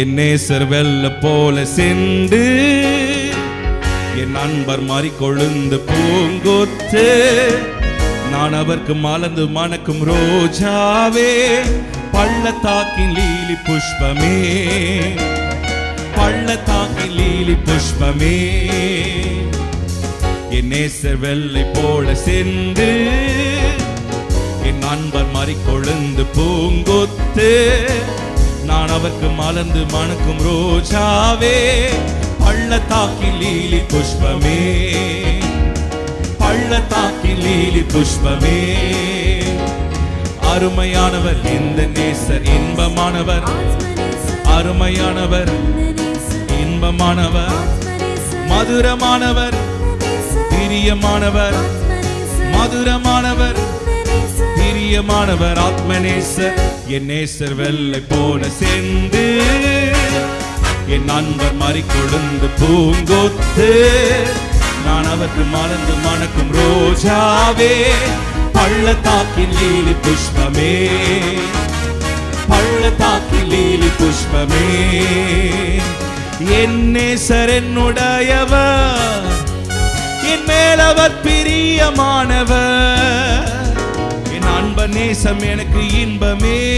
என் நேசர் வெல்ல போல சென்று என் நண்பர் மாறி கொழுந்து பூங்கொத்து நான் அவருக்கு மலர்ந்து மணக்கும் ரோஜாவே பள்ளத்தாக்கின் லீலி புஷ்பமே பள்ளத்தாக்கின் லீலி புஷ்பமே. என் நேசர் வெள்ளை போல சென்று என் நண்பர் மாறி கொழுந்து பூங்கொத்து நான் அவருக்கு மலர்ந்து மணக்கும் ரோஜாவே பள்ளத்தாக்கில் லீலி புஷ்பமே. பள்ளத்தாக்கில் லீலி புஷ்பமே. அருமையானவர் இந்த நேசர் இன்பமானவர். அருமையானவர் இன்பமானவர். மதுரமானவர் பிரியமானவர். மதுரமானவர் பிரியமானவர் ஆத்மநேசர் என் நேசர் வெள்ளை போல சேர்ந்து என் நண்பர் மாறி கொடுந்து பூங்கொத்து நான் அவருக்கு மலர்ந்து மணக்கும் ரோஜாவே பள்ளத்தாக்கின் லீலி புஷ்பமே பள்ளத்தாக்கின் லீலி புஷ்பமே. என் நேசர் என்னுடையவர் என் மேலவர் பிரியமானவர். அன்ப நேசம் எனக்கு இன்பமே.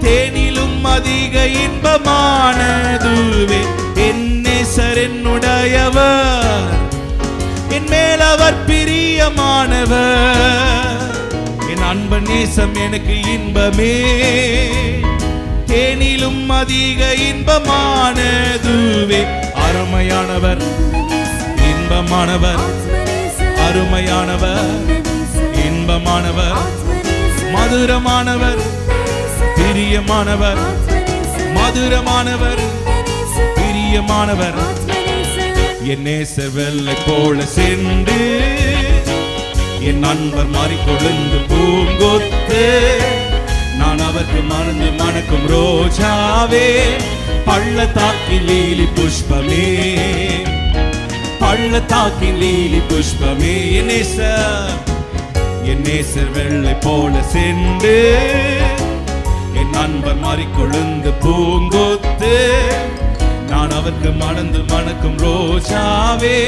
தேனிலும் அதிக இன்பமானதுவே. என் நேசர் என்னுடையவர். என் மேலவர் பிரியமானவர். என் அன்ப நேசம் எனக்கு இன்பமே. தேனிலும் அதிக இன்பமானதுவே. அருமையானவர் இன்பமானவர் அருமையானவர். இன்பமானவர் மதுரமானவர் பிரியமானவர் மதுரமானவர் பிரியமானவர். என் நேசர் வெள்ளை போல சென்று என் நண்பர் மாறி கொழுந்து பூங்கொத்து நான் அவருக்கு மறந்து மணக்கும் ரோஜாவே பள்ளத்தாக்கில் லீலி புஷ்பமே. பள்ளத்தாக்கின் லீலி புஷ்பமே. நேச என் நேசர் வெள்ளை போல சென்று என் நண்பர் மாறி கொழுந்து பூங்கொத்து நான் அவருக்கு மணந்து மணக்கும் ரோஜாவே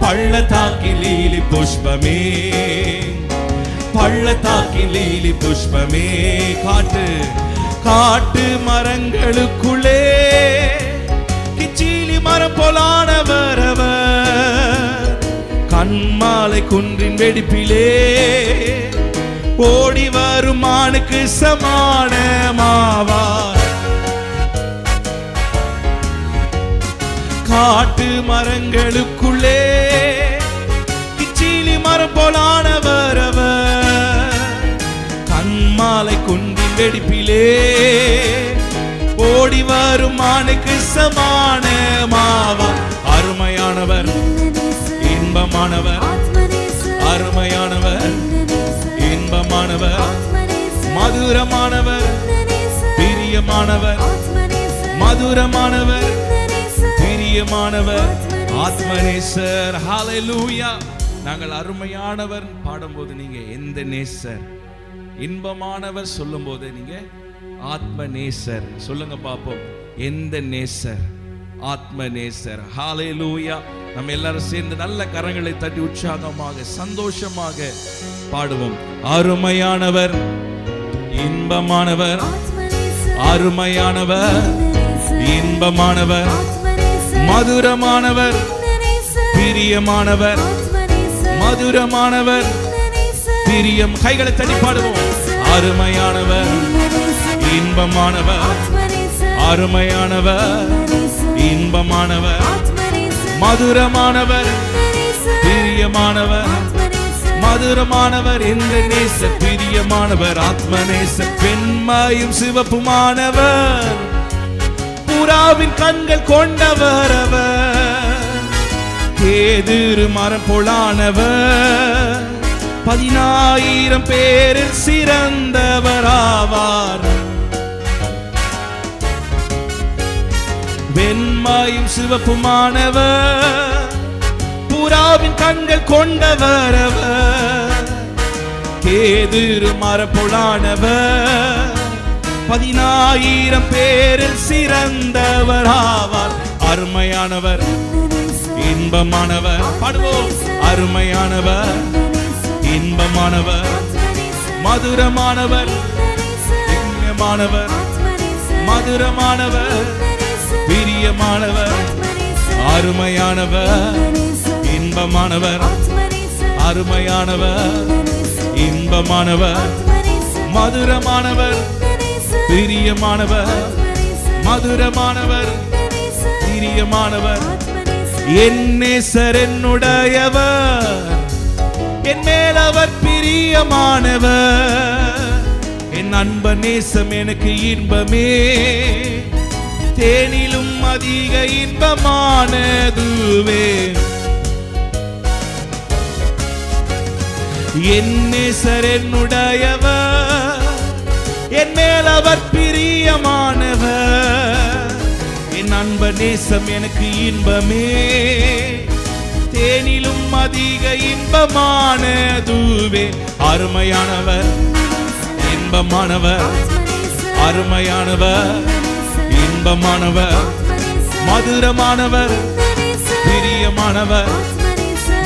பள்ளத்தாக்கின் லீலி புஷ்பமே. பள்ளத்தாக்கி லீலி புஷ்பமே. காட்டு காட்டு மரங்களுக்குள்ளே கிச்சீலி மரம் போலானவர் அவர் கண்மாலை குன்றின் வெடிப்பிலே ஓடி வரும் மானுக்கு சமானமாவார் காட்டு மரங்களுக்குள்ளே கிச்சிலி மரம் போலானவர் அவர். கண்மாலை குன்றின் வெடிப்பிலே ஓடி வரும் மானுக்கு சமானமாவார் பிரியமானவர் மதுரமானவர் பிரியமானவர் ஆத்மநேசர். ஹalleluya நாங்கள் அருமையானவர் பாடும்போது நீங்க எந்த நேசர்? இன்பமானவர் சொல்லும்போது நீங்க ஆத்ம நேசர் சொல்லுங்க பாப்போம். எந்த நேசர்? ஆத்ம நேசர் ஹalleluya நம்ம எல்லாரும் சேர்ந்து நல்ல கரங்களை தட்டி உற்சாகமாக சந்தோஷமாக பாடுவோம். அருமையானவர் இன்பமானவர் அருமையானவர் இன்பமானவர் மதுரமானவர் பிரியமானவர் மதுரமானவர் பிரியம். கைகளை தட்டி பாடுவோம். அருமையானவர் இன்பமானவர் அருமையானவர் இன்பமானவர் மதுரமானவர் பிரியமானவர் மதுரமானவர் இந்த நேச பிரியமானவர் ஆத்மநேச பெண்மாயும் சிவப்புமானவர். புறாவின் கண்கள் கொண்டவர் அவர். கேதுரு மரம் போலானவர் பதினாயிரம் பேரில் சிறந்தவராவார் வெண்மாயும் சிவப்புமானவர். புறாவின் கண்கள் கொண்டவர் அவர். கேதுரு மரபுலானவர் பதினாயிரம் பேரில் சிறந்தவர் ஆவார் அருமையானவர் இன்பமானவர். பாடுவோம். அருமையானவர் இன்பமானவர். மதுரமானவர் இன்பமானவர் மதுரமானவர் பிரியமானவர். அருமையானவர் இன்பமானவர். அருமையானவர். இன்பமானவர் மதுரமானவர் பிரியமானவர் மதுரமானவர் பிரியமானவர். என் நேசர் என்னுடையவர் என் மேல் அவர் பிரியமானவர். என் அன்ப நேசம் எனக்கு இன்பமே. தேனிலும் அதிக இன்பமானதுவே. என் நேசர் என்னுடையவர். என் மேல் அவர் பிரியமானவர். என் அன்ப நேசம் எனக்கு இன்பமே. தேனிலும் அதிக இன்பமான தூவே அருமையானவர் இன்பமானவர் அருமையானவர் இன்பமானவர் மதுரமானவர் பிரியமானவர்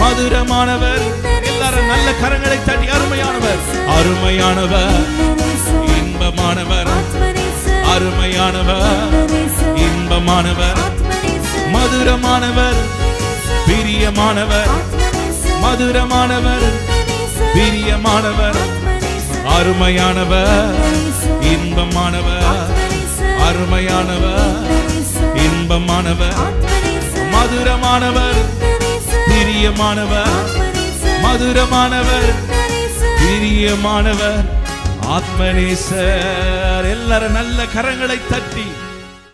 மதுரமானவர் நல்ல கரங்களை தட்டி அருமையானவர். அருமையானவர். இன்பமானவர். அருமையானவர். இன்பமானவர். மதுரமானவர். பிரியமானவர். மதுரமானவர். பிரியமானவர். அருமையானவர். இன்பமானவர். அருமையானவர். இன்பமானவர். மதுரமானவர். பிரியமானவர். மதுரமானவர் பிரியமானவர் ஆத்மநேசர். எல்லாரும் நல்ல கரங்களை தட்டி